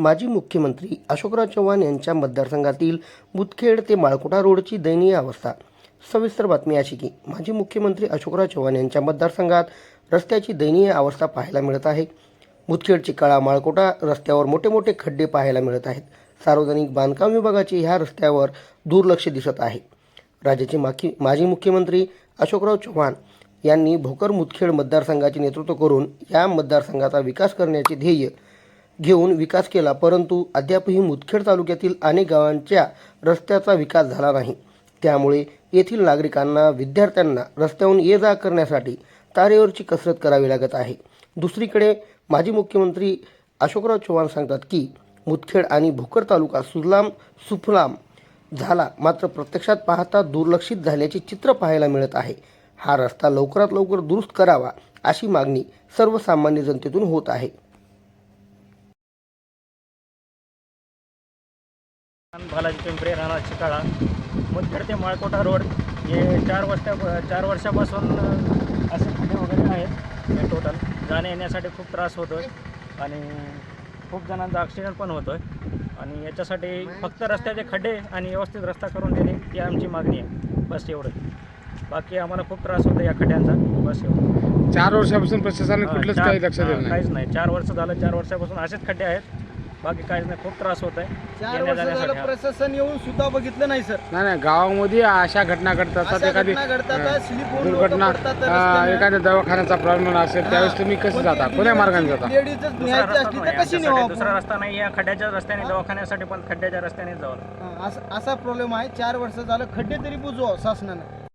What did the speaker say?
माजी मुख्यमंत्री अशोकराव चव्हाण यांच्या मतदारसंघातील मुदखेड ते माळकोटा रोडची दयनीय अवस्था. सविस्तर बातमी अशी की माजी मुख्यमंत्री अशोकराव चव्हाण यांच्या मतदारसंघात रस्त्याची दयनीय अवस्था पाहायला मिळत आहे. मुदखेड चिकाळा माळकोटा रस्त्यावर मोठे मोठे खड्डे पाहायला मिळत आहेत. सार्वजनिक बांधकाम विभागाचे ह्या रस्त्यावर दुर्लक्ष दिसत आहे. राज्याचे माखी माजी मुख्यमंत्री अशोकराव चव्हाण यांनी भोकर मुदखेड मतदारसंघाचे नेतृत्व करून या मतदारसंघाचा विकास करण्याचे ध्येय घेऊन विकास केला परंतु अद्यापही मुदखेड तालुक्यातील अनेक गावांच्या रस्त्याचा विकास झाला नाही. त्यामुळे येथील नागरिकांना विद्यार्थ्यांना रस्त्याहून ये जा करण्यासाठी तारेवरची कसरत करावी लागत आहे. दुसरीकडे माजी मुख्यमंत्री अशोकराव चव्हाण सांगतात की मुदखेड आणि भोकर तालुका सुजलाम सुफलाम झाला मात्र प्रत्यक्षात पाहता दुर्लक्षित झाल्याचे चित्र पाहायला मिळत आहे. हा रस्ता लवकरात लवकर दुरुस्त करावा अशी मागणी सर्वसामान्य जनतेतून होत आहे. बालाजी पिंपरे राणा चिकाळा मुदखेड ते माळकोटा रोड हे चार वर्षा चार वर्षापासून असे खड्डे वगैरे आहेत. हे टोटल जाण्या येण्यासाठी खूप त्रास होतो आहे आणि खूप जणांचा ॲक्सिडेंट पण होतो आहे आणि याच्यासाठी फक्त रस्त्याचे खड्डे आणि व्यवस्थित रस्ता करून देणे ही आमची मागणी आहे. बस एवढं बाकी आम्हाला खूप त्रास होतो या खड्ड्यांचा. बस एवढं. चार वर्षापासून प्रशासनाने कुठलंच काही लक्ष दिलं नाही. काहीच नाही. चार वर्ष झालं चार वर्षापासून असेच खड्डे आहेत. बाकी काहीच नाही खूप त्रास होत आहे चार वर्ष झालं. प्रशासन येऊन सुद्धा बघितलं नाही सर. नाही नाही गावामध्ये अशा घटना घडतात. अशा एखादी घटना घडतात, अं, स्लिप होऊन लोकं दुर्घटना पडतात अं, रस्त्याने. एखाद्या दवाखान्याचा प्रॉब्लेम असेल त्यावेळेस तुम्ही कसं जाता? कोण्या मार्गाने जाता? लेडीजच दुसरा न्यायची रस्ता असली नाही, तर कशी आमच्यासाठी. नेऊ दुसरा आपण? रस्ता नाही या खड्ड्याच्या रस्त्याने दवाखान्यासाठी पण खड्ड्याच्या रस्त्याने जावं. लागतं. हा, असा- असा प्रॉब्लेम आहे. चार वर्ष झालं खड्डे तरी बुजवा शासनानं.